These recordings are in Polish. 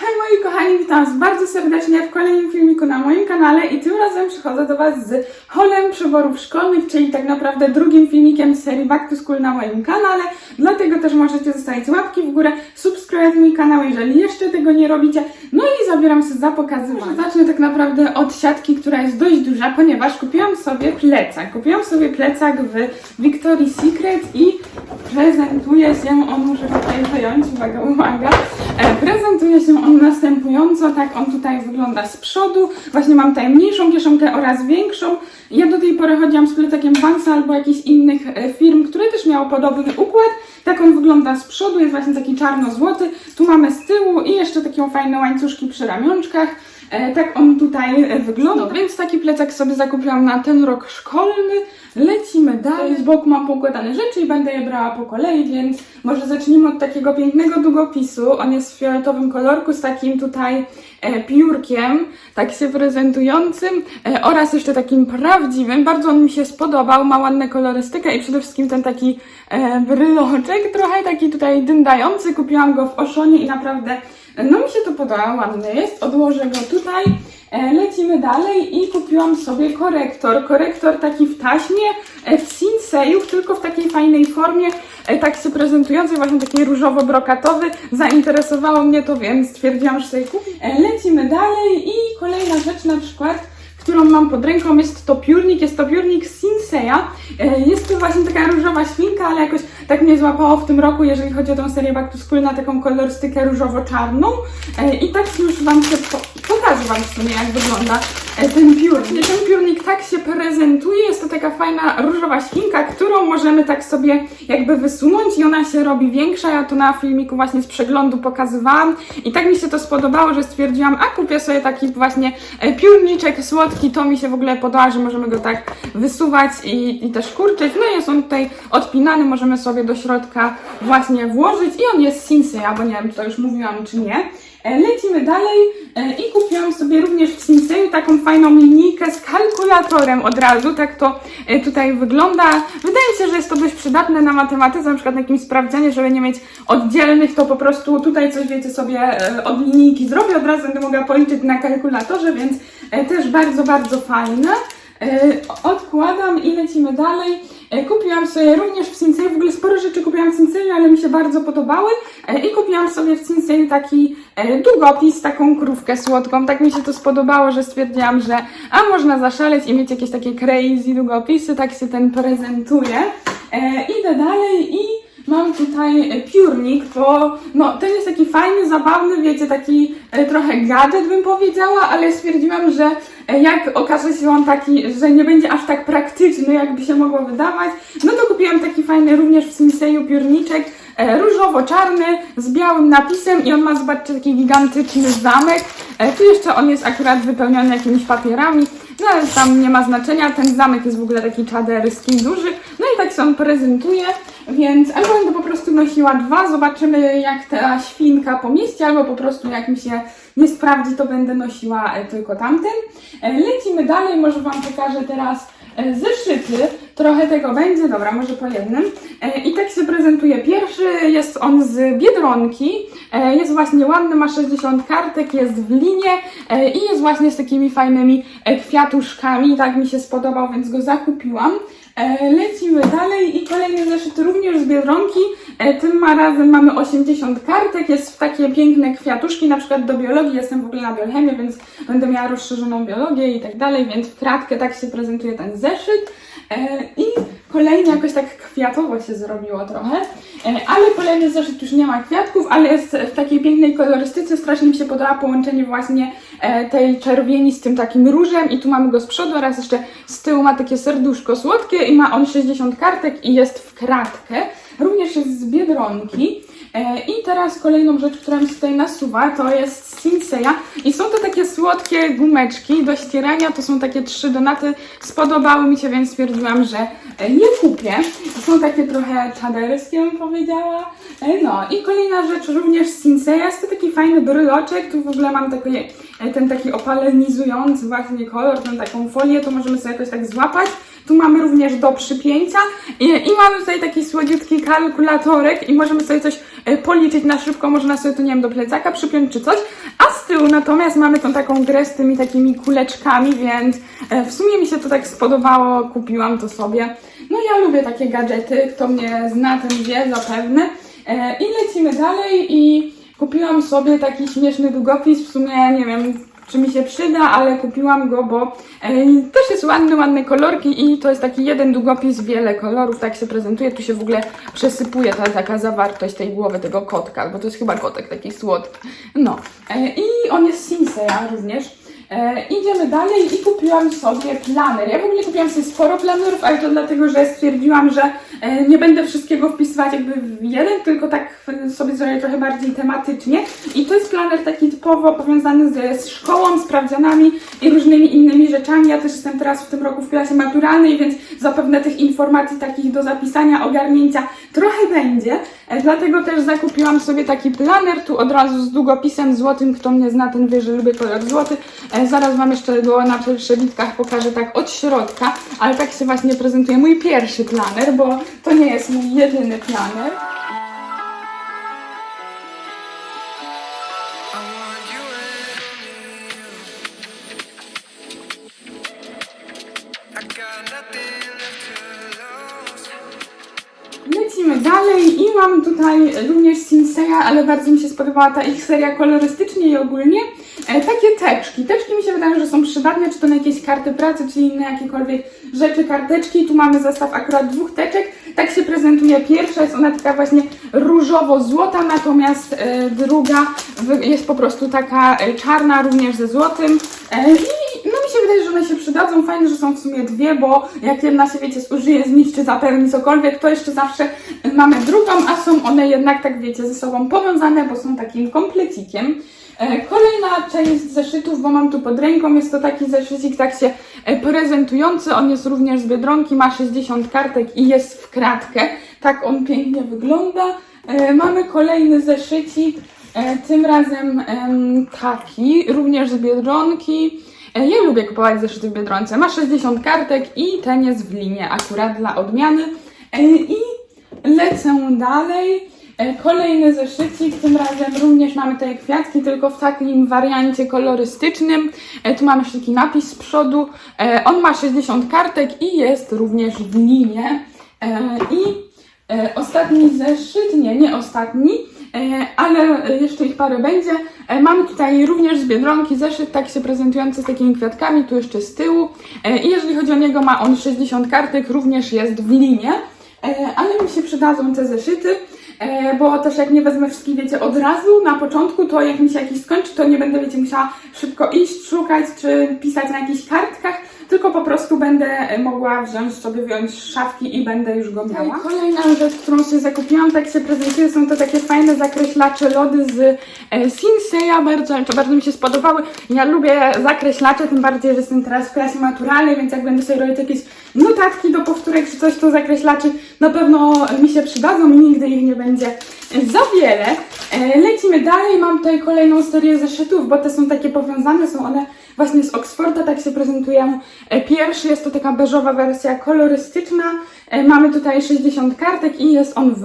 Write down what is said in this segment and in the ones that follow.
Hej moi kochani, witam Was bardzo serdecznie w kolejnym filmiku na moim kanale i tym razem przychodzę do Was z holem przyborów szkolnych, czyli tak naprawdę drugim filmikiem z serii Back to School na moim kanale, dlatego też możecie zostawić łapki w górę, subskrybować mój kanał, jeżeli jeszcze tego nie robicie, no i zabieram się za pokazywanie. Zacznę tak naprawdę od siatki, która jest dość duża, ponieważ kupiłam sobie plecak, kupiłam sobie plecak w Victoria's Secret i prezentuje się on, muszę tutaj wyjąć, uwaga, uwaga, e, prezentuje się on następująco, tak on tutaj wygląda z przodu, właśnie mam tutaj mniejszą kieszonkę oraz większą, ja do tej pory chodziłam z plecakiem Vansa albo jakichś innych e, firm, które też miało podobny układ, tak on wygląda z przodu, jest właśnie taki czarno-złoty, tu mamy z tyłu i jeszcze takie fajne łańcuszki przy ramionczkach, E, tak on tutaj e, wygląda. No, więc taki plecak sobie zakupiłam na ten rok szkolny. Lecimy dalej. Z boku mam poukładane rzeczy i będę je brała po kolei, więc może zacznijmy od takiego pięknego długopisu. On jest w fioletowym kolorku z takim tutaj e, piórkiem, tak się prezentującym e, oraz jeszcze takim prawdziwym. Bardzo on mi się spodobał, ma ładną kolorystykę i przede wszystkim ten taki e, bryloczek, trochę taki tutaj dyndający. Kupiłam go w Oszonie i naprawdę no mi się to podoba, ładny jest. Odłożę go tutaj. E, Lecimy dalej i kupiłam sobie korektor. Korektor taki w taśmie, e, w Sinseju, tylko w takiej fajnej formie, e, tak się prezentującej, właśnie taki różowo-brokatowy. Zainteresowało mnie to, więc stwierdziłam, że sobie kupię. Lecimy dalej i kolejna rzecz na przykład którą mam pod ręką, jest to piórnik, jest to piórnik Sinseya. E, Jest to właśnie taka różowa świnka, ale jakoś tak mnie złapało w tym roku, jeżeli chodzi o tą serię Back to School, na taką kolorystykę różowo-czarną. E, I tak już Wam się po pokażę Wam w sumie, jak wygląda ten piórnik. Ten piórnik tak się prezentuje, jest to taka fajna różowa świnka, którą możemy tak sobie jakby wysunąć i ona się robi większa. Ja to na filmiku właśnie z przeglądu pokazywałam i tak mi się to spodobało, że stwierdziłam, a kupię sobie taki właśnie e, piórniczek słodki, to mi się w ogóle podoba, że możemy go tak wysuwać i, i też kurczyć. No jest on tutaj odpinany, możemy sobie do środka właśnie włożyć i on jest Sinseya, bo nie wiem, czy to już mówiłam, czy nie. E, Lecimy dalej e, i kupiłam sobie również w Sinseyu taką fajną linijkę z kalkulatorem od razu, tak to e, tutaj wygląda. Wydaje mi się, że jest to dość przydatne na matematyce, na przykład na jakimś sprawdzianie, żeby nie mieć oddzielnych, to po prostu tutaj coś wiecie sobie e, od linijki zrobię, od razu będę mogła policzyć na kalkulatorze, więc e, też bardzo, bardzo fajne. Odkładam i lecimy dalej. E, Kupiłam sobie również w Sinseju, w ogóle sporo rzeczy kupiłam w Sinseju, ale mi się bardzo podobały. E, I kupiłam sobie w Sinseju taki e, długopis, taką krówkę słodką. Tak mi się to spodobało, że stwierdziłam, że a można zaszaleć i mieć jakieś takie crazy długopisy, tak się ten prezentuje. Idę dalej i Mam tutaj e, piórnik, bo no, ten jest taki fajny, zabawny, wiecie, taki e, trochę gadżet bym powiedziała, ale stwierdziłam, że e, jak okaże się on taki, że nie będzie aż tak praktyczny, jakby się mogło wydawać, no to kupiłam taki fajny również w Sinseju piórniczek, różowo-czarny, z białym napisem i on ma, zobaczcie, taki gigantyczny zamek. Tu jeszcze on jest akurat wypełniony jakimiś papierami, no ale tam nie ma znaczenia, ten zamek jest w ogóle taki czaderyski, duży, no i tak się on prezentuje, więc albo będę po prostu nosiła dwa, zobaczymy jak ta świnka pomieści, albo po prostu jak mi się nie sprawdzi, to będę nosiła e, tylko tamten. E, Lecimy dalej, może Wam pokażę teraz zeszyty, trochę tego będzie, dobra, może po jednym. E, I tak się prezentuje pierwszy, jest on z Biedronki, e, jest właśnie ładny, ma 60 kartek, jest w linie e, i jest właśnie z takimi fajnymi e, kwiatuszkami, tak mi się spodobał, więc go zakupiłam. E, Lecimy dalej i kolejny zeszyt również z Biedronki. E, Tym razem mamy 80 kartek, jest w takie piękne kwiatuszki, na przykład do biologii, jestem w ogóle na biochemii, więc będę miała rozszerzoną biologię i tak dalej, więc w kratkę tak się prezentuje ten zeszyt. I kolejny jakoś tak kwiatowo się zrobiło trochę, ale kolejny zeszyt już nie ma kwiatków, ale jest w takiej pięknej kolorystyce, strasznie mi się podoba połączenie właśnie e, tej czerwieni z tym takim różem i tu mamy go z przodu oraz jeszcze z tyłu ma takie serduszko słodkie i ma on 60 kartek i jest w kratkę. Również jest z Biedronki. E, I teraz kolejną rzecz, która mi się tutaj nasuwa, to jest Sinseya i są to takie słodkie gumeczki do ścierania, to są takie trzy donaty, spodobały mi się, więc stwierdziłam, że e, je kupię. Są takie trochę czaderskie, bym powiedziała. E, No i kolejna rzecz również z Sinseya, jest to taki fajny bryloczek, tu w ogóle mam taki, e, ten taki opalenizujący właśnie kolor, tą taką folię, to możemy sobie jakoś tak złapać. Tu mamy również do przypięcia i, i mamy tutaj taki słodziutki kalkulatorek i możemy sobie coś e, policzyć na szybko, można sobie tu, nie wiem, do plecaka przypiąć czy coś. A z tyłu natomiast mamy tą taką grę z tymi takimi kuleczkami, więc e, w sumie mi się to tak spodobało, kupiłam to sobie. No ja lubię takie gadżety, kto mnie zna, ten wie zapewne. E, I lecimy dalej i kupiłam sobie taki śmieszny długopis, w sumie nie wiem czy mi się przyda, ale kupiłam go, bo e, też jest ładny, ładne kolorki i to jest taki jeden długopis, wiele kolorów, tak się prezentuje. Tu się w ogóle przesypuje ta taka zawartość tej głowy tego kotka, bo to jest chyba kotek taki słodki. No e, i on jest Sinseya również. E, idziemy dalej i kupiłam sobie planer. Ja w ogóle kupiłam sobie sporo planerów, ale to dlatego, że stwierdziłam, że e, nie będę wszystkiego wpisywać jakby w jeden, tylko tak sobie zrobię trochę bardziej tematycznie. I to jest planer taki typowo powiązany ze z szkołą, sprawdzianami i różnymi innymi rzeczami. Ja też jestem teraz w tym roku w klasie maturalnej, więc zapewne tych informacji takich do zapisania, ogarnięcia trochę będzie. E, Dlatego też zakupiłam sobie taki planer, tu od razu z długopisem złotym, kto mnie zna, ten wie, że lubię kolor złoty. E, Zaraz Wam jeszcze go na przebitkach pokażę tak od środka, ale tak się właśnie prezentuje mój pierwszy planer, bo to nie jest mój jedyny planer. Lecimy dalej i mam tutaj również Sinseya, ale bardzo mi się spodobała ta ich seria kolorystycznie i ogólnie. E, takie teczki. Teczki mi się wydają, że są przydatne, czy to na jakieś karty pracy, czy inne jakiekolwiek rzeczy, karteczki. Tu mamy zestaw akurat dwóch teczek. Tak się prezentuje pierwsza, jest ona taka właśnie różowo-złota, natomiast e, druga jest po prostu taka e, czarna, również ze złotym. E, wydaje, że one się przydadzą. Fajne, że są w sumie dwie, bo jak jedna się, wiecie, zużyje, zniszczy, zapełni cokolwiek, to jeszcze zawsze mamy drugą, a są one jednak, tak wiecie, ze sobą powiązane, bo są takim komplecikiem. E, Kolejna część zeszytów, bo mam tu pod ręką, jest to taki zeszycik tak się e, prezentujący. On jest również z Biedronki, ma 60 kartek i jest w kratkę. Tak on pięknie wygląda. E, Mamy kolejny zeszycik, tym razem em, taki, również z Biedronki. E, Ja lubię kupować zeszyty w Biedronce. Ma 60 kartek i ten jest w linie akurat dla odmiany. E, I lecę dalej. E, Kolejny zeszycik, tym razem również mamy tutaj kwiatki, tylko w takim wariancie kolorystycznym. Tu mamy jeszcze taki napis z przodu. On ma 60 kartek i jest również w linie. I ostatni zeszyt, nie, nie ostatni, ale e, jeszcze ich parę będzie. E, Mamy tutaj również z Biedronki zeszyt, tak się prezentujący z takimi kwiatkami, tu jeszcze z tyłu. E, I jeżeli chodzi o niego, ma on 60 kartek, również jest w linie. Ale mi się przydadzą te zeszyty, bo też jak nie wezmę wszystkich, wiecie, od razu na początku, to jak mi się jakiś skończy, to nie będę, wiecie, musiała szybko iść, szukać, czy pisać na jakichś kartkach, tylko po prostu będę mogła wziąć sobie, wyjąć szafki i będę już go miała. Kolejna rzecz, którą się zakupiłam, tak się prezentuje, są to takie fajne zakreślacze lody z e, Sinseya, bardzo, bardzo mi się spodobały. Ja lubię zakreślacze, tym bardziej, że jestem teraz w klasie maturalnej, więc jak będę sobie robić jakieś notatki do powtórek czy coś, to zakreślaczy na pewno mi się przydadzą i nigdy ich nie będzie za wiele. E, Lecimy dalej, mam tutaj kolejną serię zeszytów, bo te są takie powiązane, są one właśnie z Oxforda, tak się prezentują. E, Pierwszy jest to taka beżowa wersja kolorystyczna. E, Mamy tutaj 60 kartek i jest on w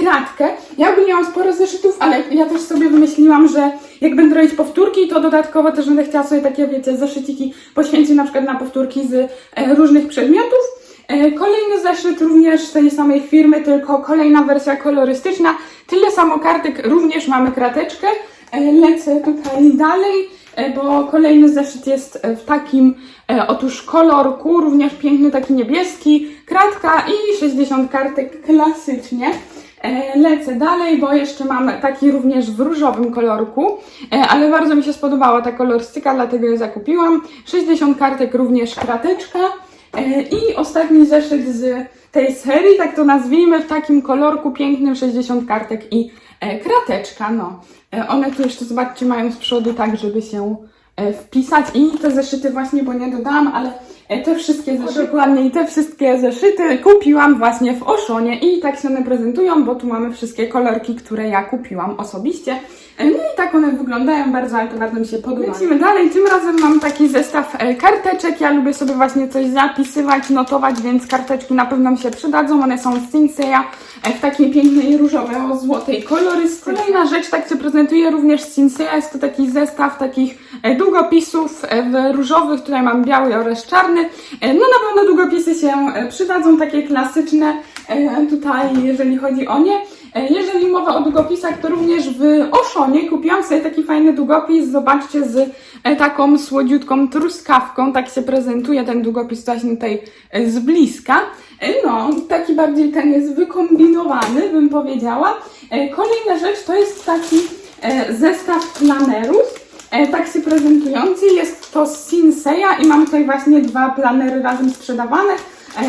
kratkę. Ja ogólnie mam sporo zeszytów, ale ja też sobie wymyśliłam, że jak będę robić powtórki, to dodatkowo też będę chciała sobie takie, wiecie, zeszyciki poświęcić na przykład na powtórki z różnych przedmiotów. E, Kolejny zeszyt również tej samej firmy, tylko kolejna wersja kolorystyczna. Tyle samo kartek, również mamy krateczkę. E, Lecę tutaj dalej, e, bo kolejny zeszyt jest w takim otóż kolorku, również piękny taki niebieski, kratka i 60 kartek klasycznie. Lecę dalej, bo jeszcze mam taki również w różowym kolorku, ale bardzo mi się spodobała ta kolorystyka, dlatego je zakupiłam. 60 kartek również krateczka. E, I ostatni zeszyt z tej serii, tak to nazwijmy, w takim kolorku pięknym 60 kartek i e, krateczka, no. E, one tu jeszcze, zobaczcie, mają z przodu tak, żeby się wpisać i te zeszyty właśnie, bo nie dodałam, ale te wszystkie zeszyty, dokładnie i te wszystkie zeszyty kupiłam właśnie w Oszonie i tak się one prezentują, bo tu mamy wszystkie kolorki, które ja kupiłam osobiście. E, No i tak one wyglądają bardzo, ale to bardzo mi się podoba. Lecimy dalej, tym razem mam taki zestaw e, karteczek, ja lubię sobie właśnie coś zapisywać, notować, więc karteczki na pewno mi się przydadzą, one są z Sinseya e, w takiej pięknej różowo-złotej kolorystyce. Kolejna rzecz, tak się prezentuje również z Sinseya, jest to taki zestaw takich długopisów w różowych, tutaj mam biały oraz czarny. No na pewno długopisy się przydadzą, takie klasyczne tutaj, jeżeli chodzi o nie. E, Jeżeli mowa o długopisach, to również w Oszonie kupiłam sobie taki fajny długopis, zobaczcie, z e, taką słodziutką truskawką, tak się prezentuje ten długopis właśnie tutaj e, z bliska. No, taki bardziej ten jest wykombinowany, bym powiedziała. Kolejna rzecz to jest taki zestaw planerów, tak się prezentujący. Jest to z Sinseya i mam tutaj właśnie dwa planery razem sprzedawane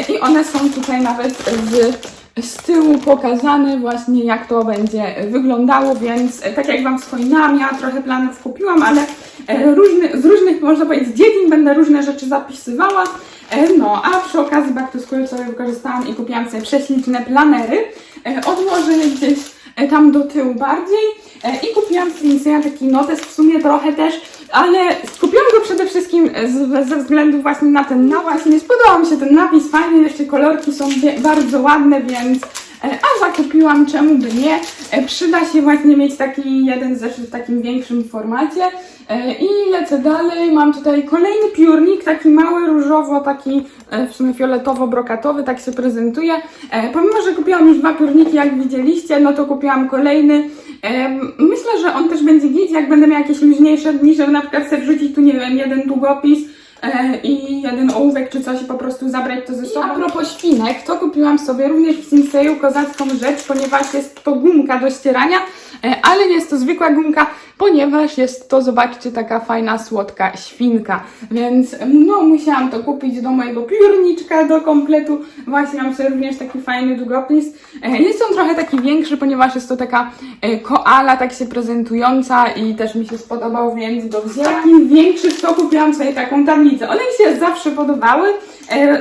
i one są tutaj nawet w z tyłu pokazane właśnie jak to będzie wyglądało, więc e, tak jak Wam wspominałam, ja trochę planów kupiłam, ale e, różny, z różnych, można powiedzieć, dziedzin będę różne rzeczy zapisywała. E, No, a przy okazji Back to School sobie wykorzystałam i kupiłam sobie prześliczne planery. Odłożę gdzieś tam do tyłu bardziej e, i kupiłam z Linseya taki notes w sumie trochę też, ale kupiłam go przede wszystkim ze względu właśnie na ten napis. Nie spodobał mi się ten napis, fajny, jeszcze kolorki są bardzo ładne, więc e, a zakupiłam, czemu by nie. E, Przyda się właśnie mieć taki jeden zeszyt w takim większym formacie. E, I lecę dalej. Mam tutaj kolejny piórnik, taki mały, różowo, taki e, w sumie fioletowo-brokatowy, tak się prezentuje. Pomimo, że kupiłam już dwa piórniki, jak widzieliście, no to kupiłam kolejny. Myślę, że on też będzie git, jak będę miała jakieś luźniejsze dni, żeby na przykład sobie wrzucić tu, nie wiem, jeden długopis e, i jeden ołówek czy coś i po prostu zabrać to ze sobą. A propos świnek, to kupiłam sobie również w Sinseju kozacką rzecz, ponieważ jest to gumka do ścierania, e, ale nie jest to zwykła gumka, ponieważ jest to, zobaczcie, taka fajna, słodka świnka. Więc no, musiałam to kupić do mojego piórniczka, do kompletu. Właśnie mam sobie również taki fajny długopis. E, Jest on trochę taki większy, ponieważ jest to taka koala, tak się prezentująca i też mi się spodobał, więc go wzięłam. Takich większych to kupiłam sobie taką tablicę. One mi się zawsze podobały,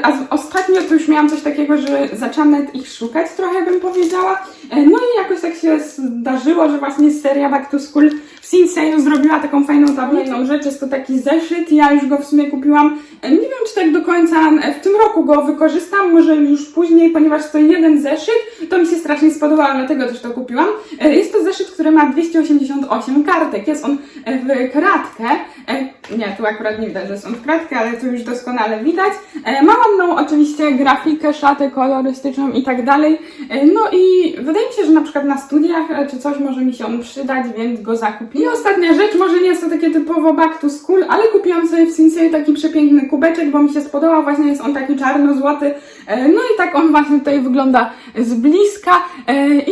a z- ostatnio to już miałam coś takiego, że zaczęłam nawet ich szukać trochę, bym powiedziała. E, No i jakoś tak się zdarzyło, że właśnie seria Back to School w Sinseyu zrobiła taką fajną tablicę. Jedną rzecz jest to taki zeszyt, ja już go w sumie kupiłam, e, nie wiem czy tak do końca e, w tym roku go wykorzystam, może już później, ponieważ to jeden zeszyt, to mi się strasznie spodobało, dlatego też to kupiłam. E, Jest to zeszyt, który ma 288 kartek, jest on e, w kratkę, E, nie, tu akurat nie widać, że jest on w kratkę, ale tu już doskonale widać. E, Ma ładną oczywiście grafikę, szatę kolorystyczną i tak dalej. E, No i wydaje mi się, że na przykład na studiach e, czy coś może mi się on przydać, więc go zakupiłam. I ostatnia rzecz, może nie jest to takie typowo back to school, ale kupiłam sobie w Sinseyu taki przepiękny kubeczek, bo mi się spodobał, właśnie jest on taki czarno-złoty. E, No i tak on właśnie tutaj wygląda z bliska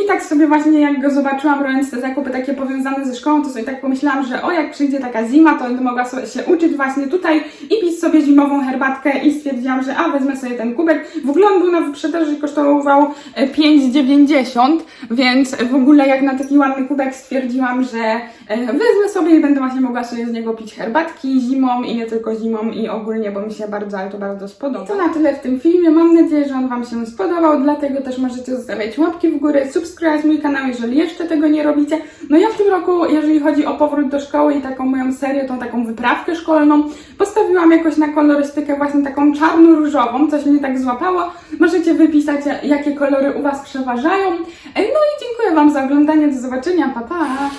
i tak sobie właśnie jak go zobaczyłam robiąc te zakupy takie powiązane ze szkołą, to sobie tak pomyślałam, że o jak przyjdzie taka zima, to będę mogła się uczyć właśnie tutaj i pić sobie zimową herbatkę i stwierdziłam, że a wezmę sobie ten kubek. W ogóle on był na wyprzedaży i kosztował e, 5,90, więc w ogóle jak na taki ładny kubek stwierdziłam, że e, wezmę sobie i będę właśnie mogła sobie z niego pić herbatki zimą i nie tylko zimą i ogólnie, bo mi się bardzo, ale to bardzo spodoba. To na tyle w tym filmie. Mam nadzieję, że on Wam się spodobał, dlatego też możecie zostawiać łapki w górę, subskrybować mój kanał, jeżeli jeszcze tego nie robicie. No ja w tym roku, jeżeli chodzi o powrót do szkoły i taką moją serię, tą taką wyprawkę szkolną, postawiłam jakoś na kolorystykę właśnie taką czarno-różową, coś mnie tak złapało. Możecie wypisać, jakie kolory u Was przeważają. No i dziękuję Wam za oglądanie, do zobaczenia, pa pa!